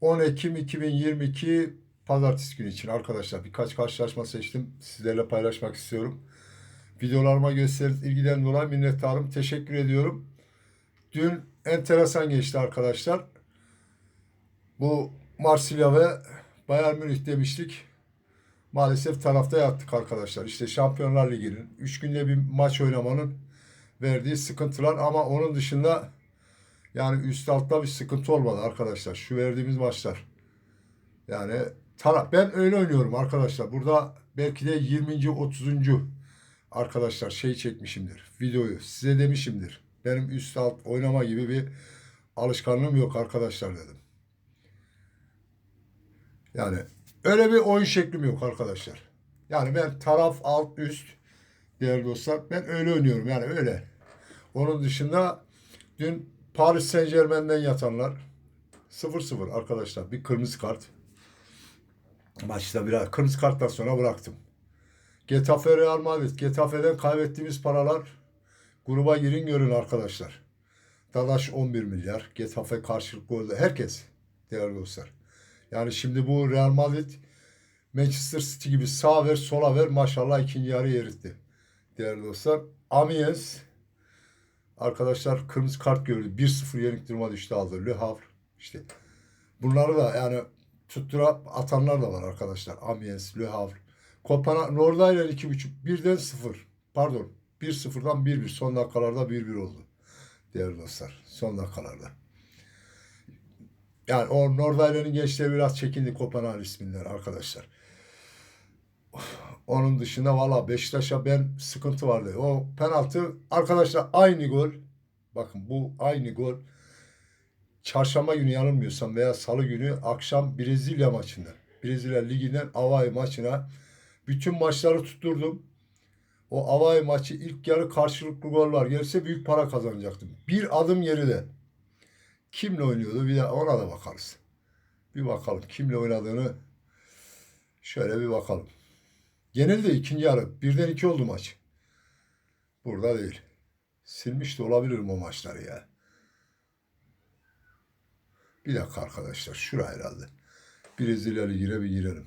10 Ekim 2022 Pazartesi günü için arkadaşlar birkaç karşılaşma seçtim. Sizlerle paylaşmak istiyorum. Videolarıma gösterdiğiniz ilgiden dolayı minnettarım. Teşekkür ediyorum. Dün enteresan geçti arkadaşlar. Bu Marsilya ve Bayern Münih demiştik. Maalesef tarafta yattık arkadaşlar. İşte Şampiyonlar Ligi'nin 3 günde bir maç oynamanın verdiği sıkıntılar ama onun dışında yani üst altta bir sıkıntı olmadı arkadaşlar. Şu verdiğimiz maçlar. Yani taraf ben öyle oynuyorum arkadaşlar. Burada belki de 20. 30. arkadaşlar şey çekmişimdir. Videoyu size demişimdir. Benim üst alt oynama gibi bir alışkanlığım yok arkadaşlar dedim. Yani öyle bir oyun şeklim yok arkadaşlar. Yani ben taraf alt üst değerli dostlar ben öyle oynuyorum yani öyle. Onun dışında dün Paris Saint Germain'den yatanlar 0-0 arkadaşlar bir kırmızı kart. Maçta biraz kırmızı karttan sonra bıraktım. Getafe Real Madrid. Getafe'den kaybettiğimiz paralar gruba girin görün arkadaşlar. Dadaş 11 milyar. Getafe karşılık golde. Herkes değerli dostlar. Yani şimdi bu Real Madrid Manchester City gibi sağ ver sola ver maşallah ikinci yarı eritti. Değerli dostlar. Amiens arkadaşlar kırmızı kart gördü. 1-0 yenik duruma düştü aldı. Le Havre işte. Bunları da yani tuttura atanlar da var arkadaşlar. Amiens, Le Havre. Kopenhag, Nordayler 2.5. Birden 0. Pardon. 1-0'dan 1-1. Son dakikalarda 1-1 oldu. Değerli dostlar. Son dakikalarda. Yani o Nordayler'in gençleri biraz çekindi Kopenhag isminden arkadaşlar. Onun dışında valla Beşiktaş'a ben sıkıntı vardı. O penaltı arkadaşlar aynı gol. Bakın bu aynı gol. Çarşamba günü yanılmıyorsam veya salı günü akşam Brezilya maçında. Brezilya liginden Avay maçına bütün maçları tutturdum. O Avay maçı ilk yarı karşılıklı gol var. Gelse büyük para kazanacaktım. Bir adım geride. Kimle oynuyordu? Bir de ona da bakarız. Bir bakalım kimle oynadığını şöyle bir bakalım. Genelde ikinci yarı. Birden iki oldu maç. Burada değil. Silmiş de olabilirim o maçları ya. Bir dakika arkadaşlar. Şura herhalde. Brezilya Ligi'ne bir girelim.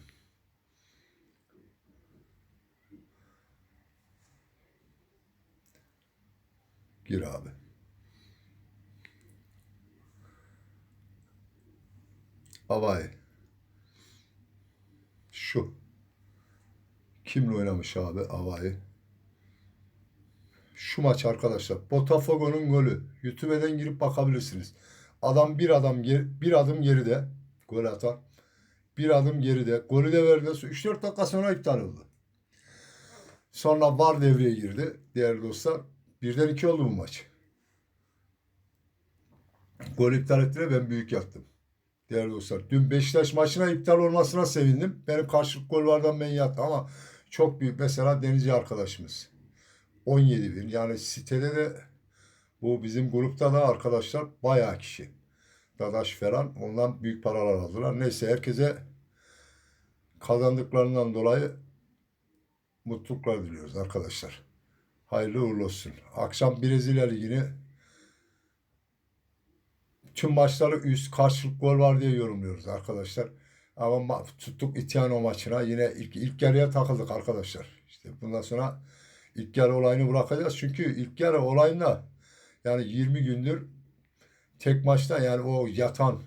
Gir abi. Havai. Şu. Kimle oynamış abi Havai? Şu maç arkadaşlar. Botafogo'nun golü. YouTube'den girip bakabilirsiniz. Adam bir adam bir adım geride gol atan. Bir adım geride. Golü de verdi. 3-4 dakika sonra iptal oldu. Sonra VAR devreye girdi. Değerli dostlar. Birden iki oldu bu maç. Gol iptal ettiler. Ben büyük yattım. Değerli dostlar. Dün Beşiktaş maçına iptal olmasına sevindim. Benim karşılık gol vardan ben yattım ama çok büyük. Mesela Denizci arkadaşımız. 17 bin. Yani sitede de bu bizim grupta da arkadaşlar bayağı kişi. Dadaş Ferhan ondan büyük paralar aldılar. Neyse herkese kazandıklarından dolayı mutluluklar diliyoruz arkadaşlar. Hayırlı uğurlu olsun. Akşam Brezilya Ligi'ni tüm maçları üst karşılık gol var diye yorumluyoruz arkadaşlar. Ama ma- tuttuk İtiano maçına yine ilk, ilk yarıya takıldık arkadaşlar. İşte bundan sonra ilk yarı olayını bırakacağız. Çünkü ilk yarı olayında yani 20 gündür tek maçta yani o yatan,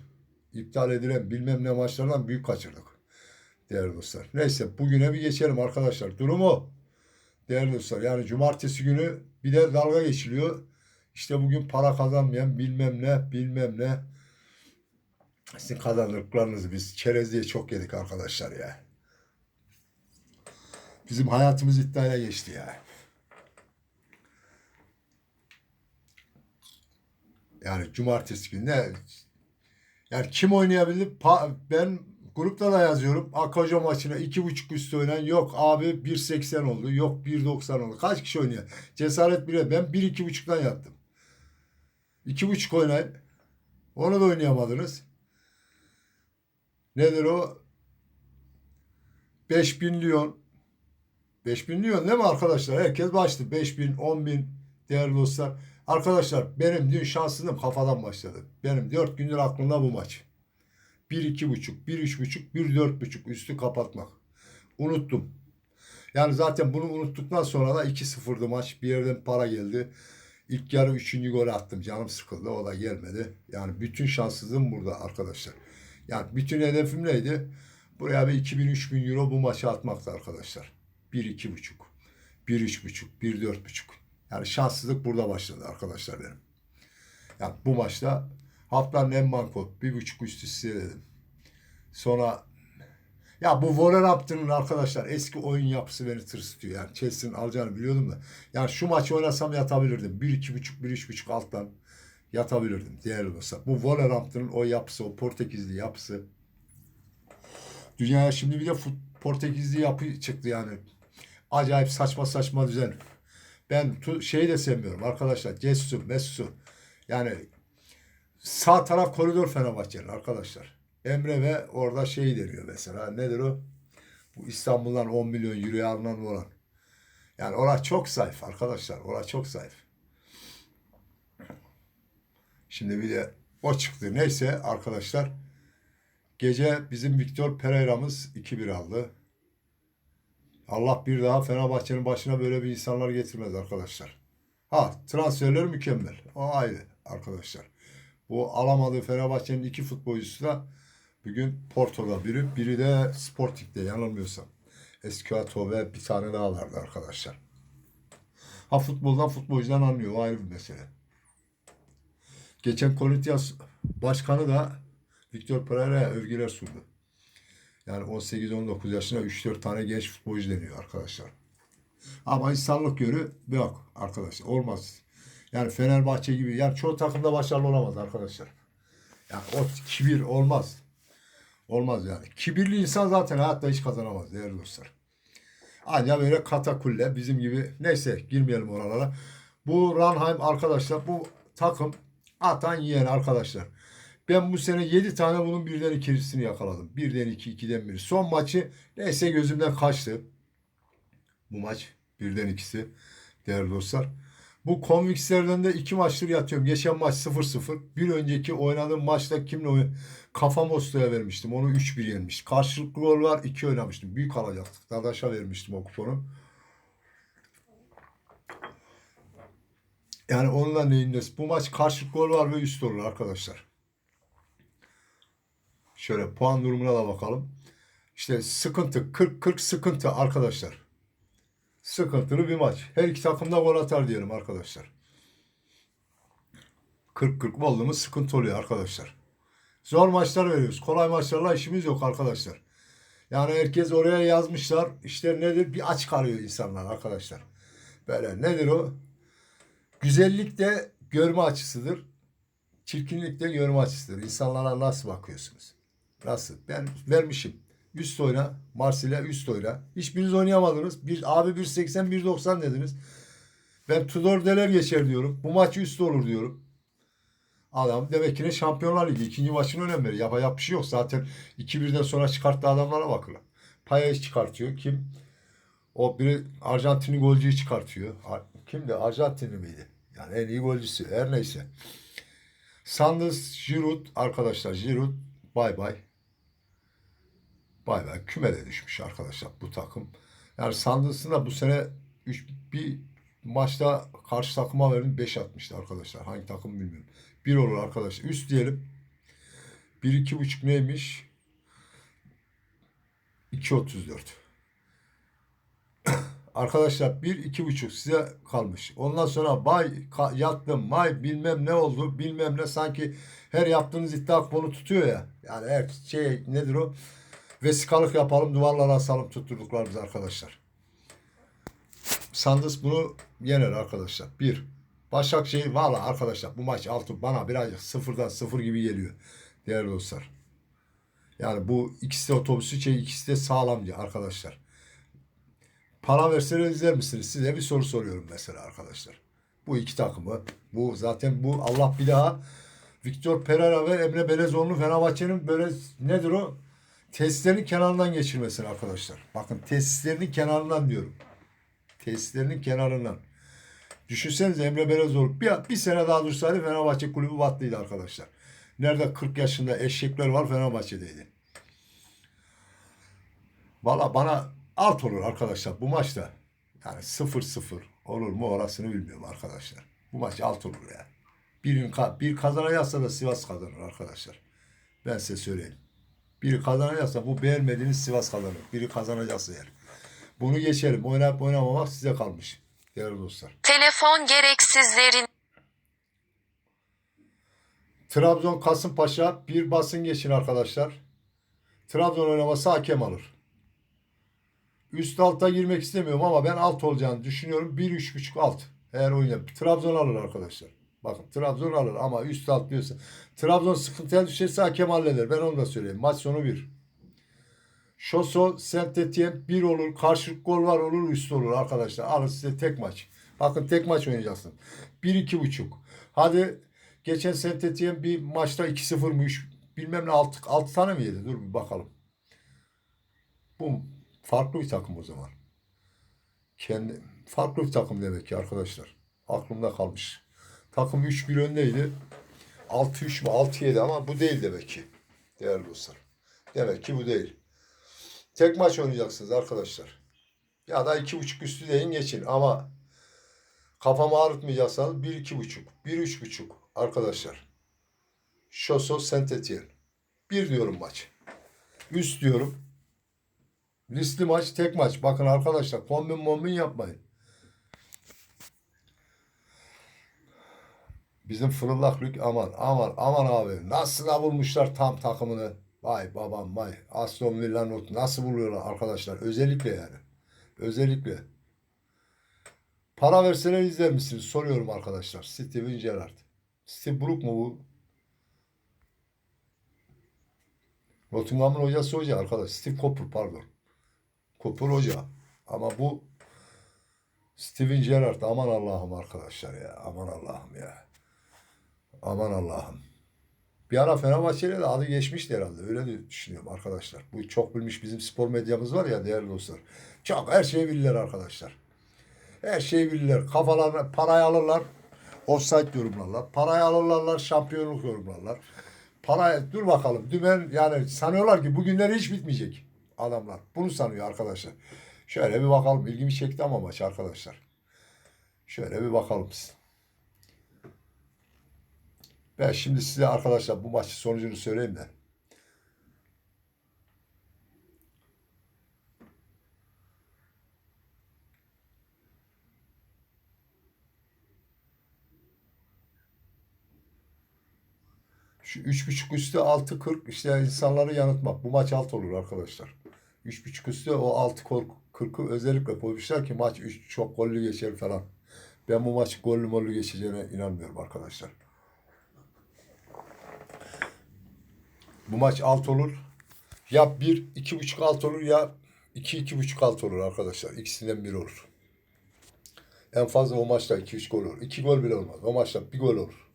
iptal edilen bilmem ne maçlardan büyük kaçırdık. Değerli dostlar. Neyse bugüne bir geçelim arkadaşlar. Durumu değerli dostlar. Yani cumartesi günü bir de dalga geçiliyor. İşte bugün para kazanmayan bilmem ne bilmem ne. Sizin kazandıklarınızı biz çerez diye çok yedik arkadaşlar ya. Bizim hayatımız iddiaya geçti ya. Yani cumartesi günü ne? Yani kim oynayabilir? Pa- ben grupta da yazıyorum. Akajo maçına iki buçuk üstü oynayan yok abi 1.80 oldu. Yok 1.90 oldu. Kaç kişi oynuyor? Cesaret bile. Ben 1 iki buçuktan yattım. İki buçuk oynayın. Onu da oynayamadınız. Nedir o? 5000 Lyon. 5000 Lyon değil mi arkadaşlar? Herkes başladı. 5000, 10.000 değerli dostlar. Arkadaşlar benim dün şanssızlığım kafadan başladı. Benim 4 gündür aklımda bu maç. 1-2.5, 1-3.5, 1-4.5 üstü kapatmak. Unuttum. Yani zaten bunu unuttuktan sonra da 2-0'dı maç. Bir yerden para geldi. İlk yarı 3. golü attım. Canım sıkıldı. O da gelmedi. Yani bütün şanssızlığım burada arkadaşlar. Yani bütün hedefim neydi? Buraya bir 2000-3000 euro bu maçı atmaktı arkadaşlar. 1-2.5, 1-3.5, 1-4.5. Yani şanssızlık burada başladı arkadaşlar benim. Yani bu maçta haftanın en banko bir buçuk üst üste dedim. Sonra ya bu Wolverhampton'ın arkadaşlar eski oyun yapısı beni tırsıtıyor. Yani Chelsea'nin alacağını biliyordum da. Yani şu maçı oynasam yatabilirdim. 1-2.5, 1-3.5 alttan yatabilirdim değerli dostlar. Bu Wolverhampton'ın o yapısı, o Portekizli yapısı. Dünyaya şimdi bir de fut, Portekizli yapı çıktı yani. Acayip saçma saçma düzen. Ben tu, şeyi de sevmiyorum arkadaşlar. Cesu, Messu. Yani sağ taraf koridor Fenerbahçe'nin arkadaşlar. Emre ve orada şey deniyor mesela. Nedir o? Bu İstanbul'dan 10 milyon euroya alınan olan. Yani orası çok zayıf arkadaşlar. Orası çok zayıf. Şimdi bir de o çıktı. Neyse arkadaşlar. Gece bizim Victor Pereira'mız 2-1 aldı. Allah bir daha Fenerbahçe'nin başına böyle bir insanlar getirmez arkadaşlar. Ha transferler mükemmel. O ayrı arkadaşlar. Bu alamadığı Fenerbahçe'nin iki futbolcusu da bugün Porto'da biri, biri de Sporting'de yanılmıyorsam. Esquato ve bir tane daha vardı arkadaşlar. Ha futboldan futbolcudan anlıyor. O ayrı bir mesele. Geçen Corinthians başkanı da Victor Pereira'ya övgüler sundu. Yani 18-19 yaşına 3-4 tane genç futbolcu deniyor arkadaşlar. Ama insanlık yönü yok arkadaşlar. Olmaz. Yani Fenerbahçe gibi. Yani çoğu takımda başarılı olamaz arkadaşlar. Yani o kibir olmaz. Olmaz yani. Kibirli insan zaten hayatta hiç kazanamaz değerli dostlar. Ancak böyle katakulle bizim gibi neyse girmeyelim oralara. Bu Ranheim arkadaşlar bu takım atan yiyen arkadaşlar. Ben bu sene 7 tane bunun birden ikincisini yakaladım. Birden iki, ikiden biri. Son maçı neyse gözümden kaçtı. Bu maç birden ikisi değerli dostlar. Bu Convix'lerden de iki maçtır yatıyorum. Geçen maç 0-0. Bir önceki oynadığım maçta kimle oynadım? Kafa Mosto'ya vermiştim. Onu 3-1 yenmiş. Karşılıklı gol var. 2 oynamıştım. Büyük alacaktık. Dadaş'a vermiştim o kuponu. Yani onunla neyinde? Bu maç karşılıklı gol var ve üst olur arkadaşlar. Şöyle puan durumuna da bakalım. İşte sıkıntı 40-40 sıkıntı arkadaşlar. Sıkıntılı bir maç. Her iki takım da gol atar diyelim arkadaşlar. 40-40 vallahi sıkıntı oluyor arkadaşlar. Zor maçlar veriyoruz. Kolay maçlarla işimiz yok arkadaşlar. Yani herkes oraya yazmışlar. İşte nedir? Bir aç kalıyor insanlar arkadaşlar. Böyle nedir o? Güzellik de görme açısıdır. Çirkinlik de görme açısıdır. İnsanlara nasıl bakıyorsunuz? Nasıl? Ben vermişim. Üst oyna. Marsilya üst oyna. Hiçbiriniz oynayamadınız. Bir, abi 1.80 1.90 dediniz. Ben Tudor Deler geçer diyorum. Bu maç üst olur diyorum. Adam demek ki ne Şampiyonlar Ligi ikinci maçın önemli. Yapacak bir şey yok. Zaten 2-1'den sonra çıkarttığı adamlara bakın. Payet çıkartıyor. Kim? O biri Arjantinli golcüyü çıkartıyor. Kimdi? Arjantinli miydi? Yani en iyi golcüsü. Her neyse. Sanders, Giroud arkadaşlar. Giroud bay bay. Bay bay. Kümede düşmüş arkadaşlar bu takım. Yani Sanders'ın da bu sene üç, bir maçta karşı takıma verin 5 atmıştı arkadaşlar. Hangi takım bilmiyorum. 1 olur arkadaşlar. Üst diyelim. 1 iki buçuk neymiş? 2.34. Arkadaşlar bir iki buçuk size kalmış. Ondan sonra bay yattım, may bilmem ne oldu, bilmem ne sanki her yaptığınız iddia kuponu tutuyor ya. Yani her şey nedir o? Vesikalık yapalım, duvarlara asalım tutturduklarımız arkadaşlar. Sanders bunu yener arkadaşlar. Bir. Başakşehir valla arkadaşlar bu maç altı bana birazcık sıfırdan sıfır gibi geliyor. Değerli dostlar. Yani bu ikisi de otobüsü şey ikisi de sağlamcı arkadaşlar. Para verseler izler misiniz? Size bir soru soruyorum mesela arkadaşlar. Bu iki takımı. Bu zaten bu Allah bir daha Victor Pereira ve Emre Belezoğlu Fenerbahçe'nin böyle nedir o? Tesislerin kenarından geçirmesini arkadaşlar. Bakın tesislerinin kenarından diyorum. Tesislerinin kenarından. Düşünsenize Emre Belezoğlu bir, bir sene daha dursaydı Fenerbahçe kulübü battıydı arkadaşlar. Nerede 40 yaşında eşekler var Fenerbahçe'deydi. Valla bana alt olur arkadaşlar bu maçta. Yani 0-0 olur mu orasını bilmiyorum arkadaşlar. Bu maç alt olur yani. Bir, gün bir kazanacaksa da Sivas kazanır arkadaşlar. Ben size söyleyeyim. Biri kazanacaksa bu beğenmediğiniz Sivas kazanır. Biri kazanacaksa eğer. Bunu geçelim. Oynayıp oynamamak size kalmış. Değerli dostlar. Telefon gereksizlerin Trabzon Kasımpaşa bir basın geçin arkadaşlar. Trabzon oynaması hakem alır. Üst alta girmek istemiyorum ama ben alt olacağını düşünüyorum. 1-3.5 alt. Eğer oynayalım. Trabzon alır arkadaşlar. Bakın Trabzon alır ama üst alt diyorsa. Trabzon sıkıntıya düşerse hakem halleder. Ben onu da söyleyeyim. Maç sonu 1. Şoso, Saint Etienne 1 olur. Karşılık gol var olur üst olur arkadaşlar. Alın size tek maç. Bakın tek maç oynayacaksın. 1-2.5. Hadi geçen Saint Etienne bir maçta 2-0 mı 3 bilmem ne 6, 6 tane mi yedi? Dur bir bakalım. Bu farklı bir takım o zaman. Kendi farklı bir takım demek ki arkadaşlar. Aklımda kalmış. Takım 3-1 öndeydi. 6-3 mü 6-7 ama bu değil demek ki. Değerli dostlar. Demek ki bu değil. Tek maç oynayacaksınız arkadaşlar. Ya da 2.5 üstü deyin geçin ama kafamı ağrıtmayacaksanız 1-2.5, 1-3.5 arkadaşlar. Şoso Saint Etienne. 1 diyorum maç. Üst diyorum. Listli maç tek maç. Bakın arkadaşlar kombin mombin yapmayın. Bizim fırıllaklık aman aman aman abi. Nasıl da bulmuşlar tam takımını. Vay babam vay. Aston Villa not nasıl buluyorlar arkadaşlar. Özellikle yani. Özellikle. Para verseler izler misiniz? Soruyorum arkadaşlar. Steven Gerrard. Steve Brook mu bu? Nottingham'ın hocası hoca arkadaş. Steve Cooper pardon. Cooper hoca. Ama bu Steven Gerrard aman Allah'ım arkadaşlar ya. Aman Allah'ım ya. Aman Allah'ım. Bir ara Fenerbahçe'yle de adı geçmişti herhalde. Öyle de düşünüyorum arkadaşlar. Bu çok bilmiş bizim spor medyamız var ya değerli dostlar. Çok her şeyi bilirler arkadaşlar. Her şeyi bilirler. Kafalarına parayı alırlar. Offside yorumlarlar. Parayı alırlar. Şampiyonluk yorumlarlar. Parayı dur bakalım. Dümen yani sanıyorlar ki bugünler hiç bitmeyecek adamlar. Bunu sanıyor arkadaşlar. Şöyle bir bakalım. İlgimi çekti ama maç arkadaşlar. Şöyle bir bakalım. Ben şimdi size arkadaşlar bu maçın sonucunu söyleyeyim de. Şu üç buçuk üstü altı kırk işte insanları yanıltmak. Bu maç alt olur arkadaşlar. Üç buçuk üstü o altı kırkı özellikle koymuşlar ki maç üç çok gollü geçer falan. Ben bu maç gollü mollü geçeceğine inanmıyorum arkadaşlar. Bu maç alt olur. Ya bir iki buçuk alt olur ya iki iki buçuk alt olur arkadaşlar. İkisinden biri olur. En fazla o maçta iki üç gol olur. İki gol bile olmaz. O maçta bir gol olur.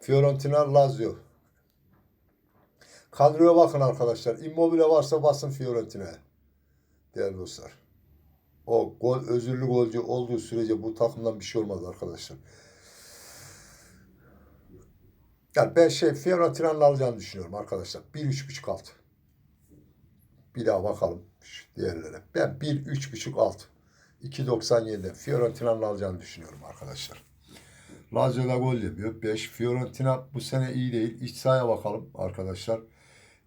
Fiorentina Lazio. Kadroya bakın arkadaşlar. Immobile varsa basın Fiorentina'ya. Değerli dostlar. O gol özürlü golcü olduğu sürece bu takımdan bir şey olmaz arkadaşlar. Yani ben şey Fiorentina'nın alacağını düşünüyorum arkadaşlar. 1-3.5 alt. Bir daha bakalım diğerlere. Ben 1-3.5 alt. 2.97'de Fiorentina'nın alacağını düşünüyorum arkadaşlar. Lazio'da gol yapıyor. 5. Fiorentina bu sene iyi değil. İç sahaya bakalım arkadaşlar.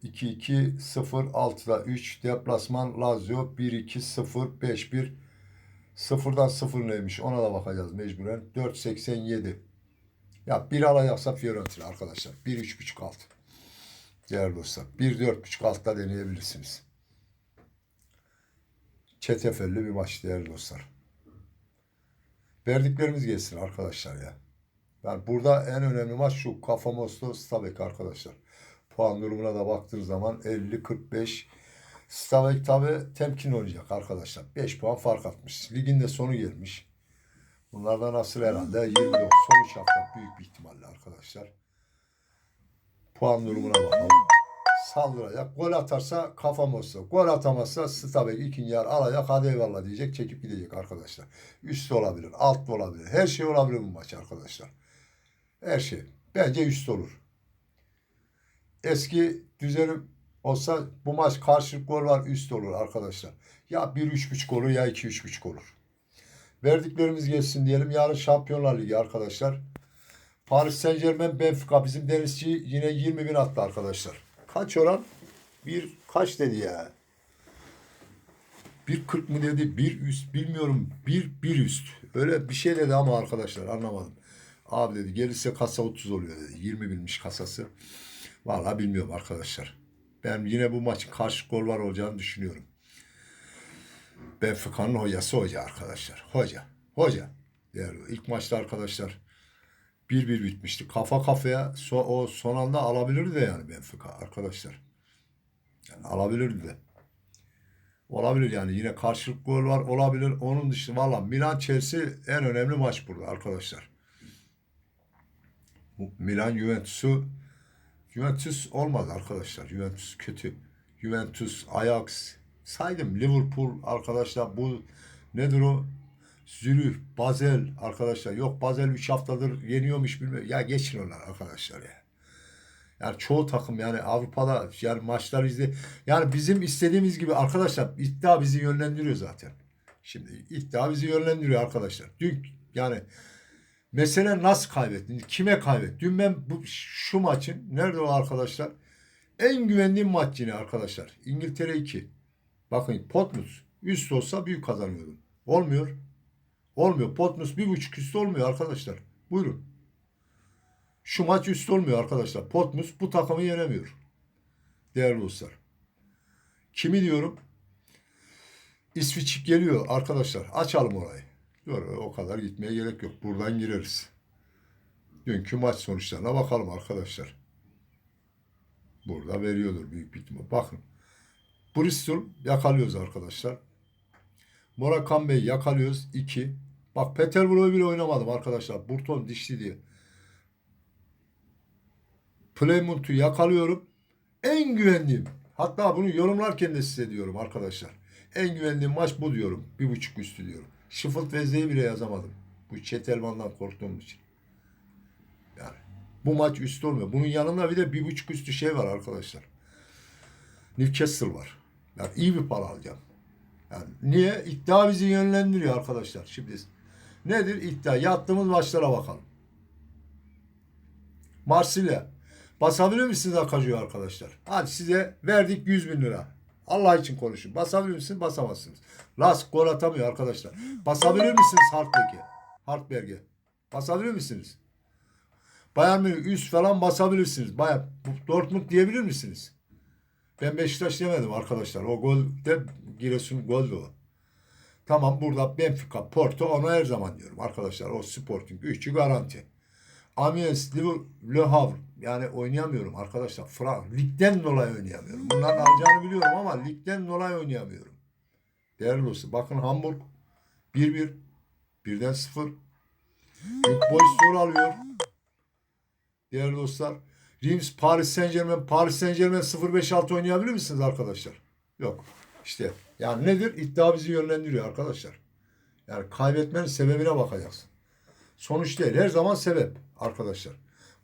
2-2-0-6'da 3. Deplasman Lazio 1-2-0 5-1 0'dan 0 neymiş ona da bakacağız mecburen. 4-87. Ya bir alacaksa Fiorentina arkadaşlar. 1-3.5 alt. Değerli dostlar. 1-4.5 altta deneyebilirsiniz. Çetefelli bir maç değerli dostlar. Verdiklerimiz gelsin arkadaşlar ya. Yani burada en önemli maç şu. Kafa Mosto Stabek arkadaşlar. Puan durumuna da baktığınız zaman 50-45. Stabek tabi temkin oynayacak arkadaşlar. 5 puan fark atmış. Ligin de sonu gelmiş. Bunlardan asıl herhalde 29 son 3 hafta büyük bir ihtimalle arkadaşlar. Puan durumuna bakalım. saldıracak. Gol atarsa kafam olsa. Gol atamazsa Stabek ikinci yer alacak. Hadi eyvallah diyecek. Çekip gidecek arkadaşlar. Üst olabilir. Alt olabilir. Her şey olabilir bu maç arkadaşlar. Her şey. Bence üst olur. Eski düzenim olsa bu maç karşılık gol var üst olur arkadaşlar. Ya 1-3.5 olur ya 2-3.5 olur. Verdiklerimiz geçsin diyelim. Yarın Şampiyonlar Ligi arkadaşlar. Paris Saint Germain Benfica bizim denizci yine 20 bin attı arkadaşlar. Kaç oran? Bir kaç dedi ya? 1.40 mı dedi? Bir üst bilmiyorum. Bir, bir üst. Öyle bir şey dedi ama arkadaşlar anlamadım. Abi dedi gelirse kasa 30 oluyor dedi. 20 binmiş kasası. Vallahi bilmiyorum arkadaşlar. Ben yine bu maçın karşı gol var olacağını düşünüyorum. Benfica'nın hocası hoca arkadaşlar. Hoca. Hoca. Yani ilk maçta arkadaşlar 1-1 bitmişti. Kafa kafaya so- o son anda alabilirdi de yani Benfica arkadaşlar. Yani alabilirdi de. Olabilir yani yine karşılık gol var olabilir. Onun dışında valla Milan Chelsea en önemli maç burada arkadaşlar. Milan Juventus'u Juventus olmadı arkadaşlar. Juventus kötü. Juventus, Ajax saydım. Liverpool arkadaşlar bu nedir o? Zürih, Basel arkadaşlar. Yok Basel 3 haftadır yeniyormuş bilmiyorum. Ya geçin onlar arkadaşlar ya. Yani çoğu takım yani Avrupa'da yani maçlar izle. Yani bizim istediğimiz gibi arkadaşlar iddia bizi yönlendiriyor zaten. Şimdi iddia bizi yönlendiriyor arkadaşlar. Dün yani mesele nasıl kaybettin? Kime kaybettin? Dün ben bu, şu maçın nerede o arkadaşlar? En güvendiğim maç yine arkadaşlar. İngiltere 2. Bakın Potmus üst olsa büyük kazanıyordum. Olmuyor. Olmuyor. Potmus bir buçuk üst olmuyor arkadaşlar. Buyurun. Şu maç üst olmuyor arkadaşlar. Potmus bu takımı yenemiyor. Değerli dostlar. Kimi diyorum? İsviçre geliyor arkadaşlar. Açalım orayı. Dur, o kadar gitmeye gerek yok. Buradan gireriz. Dünkü maç sonuçlarına bakalım arkadaşlar. Burada veriyordur büyük bir. Bakın. Bristol yakalıyoruz arkadaşlar. Morakan Bey yakalıyoruz. 2. Bak Peterboroug'u bile oynamadım arkadaşlar. Burton dişli diye. Plymouth'u yakalıyorum. En güvendiğim. Hatta bunu yorumlarken de size diyorum arkadaşlar. En güvendiğim maç bu diyorum. Bir buçuk üstü diyorum. Sheffield Wednesday'i bile yazamadım. Bu Çetelman'dan korktuğum için. Yani bu maç üstü olmuyor. Bunun yanında bir de bir buçuk üstü şey var arkadaşlar. Newcastle var. Yani iyi bir para alacağım. Yani niye? İddia bizi yönlendiriyor arkadaşlar. Şimdi nedir iddia? Yattığımız maçlara bakalım. Marsilya. Basabilir misiniz Akacı'yı arkadaşlar? Hadi size verdik 100 bin lira. Allah için konuşun. Basabilir misiniz? Basamazsınız. Las gol atamıyor arkadaşlar. Basabilir misiniz Hartberg'e? Hartberg'e. Basabilir misiniz? Bayern Münih üst falan basabilirsiniz. Bayern, Dortmund diyebilir misiniz? Ben Beşiktaş demedim arkadaşlar. O gol de Giresun goldü o. Tamam burada Benfica, Porto ona her zaman diyorum arkadaşlar. O Sporting üçü garanti. Amiens, Le Havre. Yani oynayamıyorum arkadaşlar. Frank. Ligden dolayı oynayamıyorum. Bunların alacağını biliyorum ama ligden dolayı oynayamıyorum. Değerli dostum. Bakın Hamburg 1-1. Birden 0. Büyük boy soru alıyor. Değerli dostlar. Reims, Paris Saint Germain, Paris Saint Germain 0-5-6 oynayabilir misiniz arkadaşlar? Yok. İşte yani nedir? İddia bizi yönlendiriyor arkadaşlar. Yani kaybetmenin sebebine bakacaksın. Sonuç değil. Her zaman sebep arkadaşlar.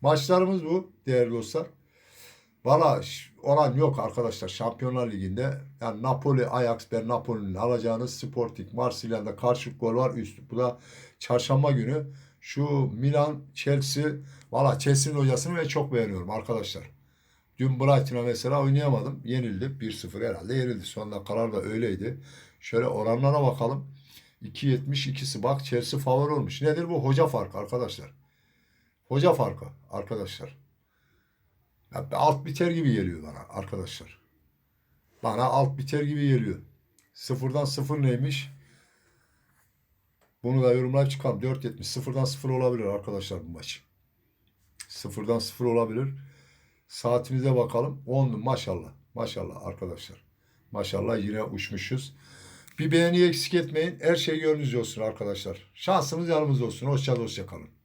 Maçlarımız bu değerli dostlar. Valla oran yok arkadaşlar Şampiyonlar Ligi'nde. Yani Napoli, Ajax, ben Napoli'nin alacağınız Sporting, Marsilya'da karşılık gol var üstü. Bu da çarşamba günü. Şu Milan, Chelsea. Valla Chelsea'nin hocasını ben çok beğeniyorum arkadaşlar. Dün Brighton'a mesela oynayamadım. Yenildi. 1-0 herhalde yenildi. Son dakikalar da öyleydi. Şöyle oranlara bakalım. 2.72'si bak Chelsea favori olmuş. Nedir bu? Hoca farkı arkadaşlar. Hoca farkı arkadaşlar. Ya alt biter gibi geliyor bana arkadaşlar. Bana alt biter gibi geliyor. Sıfırdan sıfır neymiş? Bunu da yorumlar çıkalım. 4.70. Sıfırdan sıfır olabilir arkadaşlar bu maç. Sıfırdan sıfır olabilir. Saatimize bakalım. 10 maşallah. Maşallah arkadaşlar. Maşallah yine uçmuşuz. Bir beğeni eksik etmeyin. Her şey gönlünüzce olsun arkadaşlar. Şansımız yanımızda olsun. Hoşça hoşça kalın.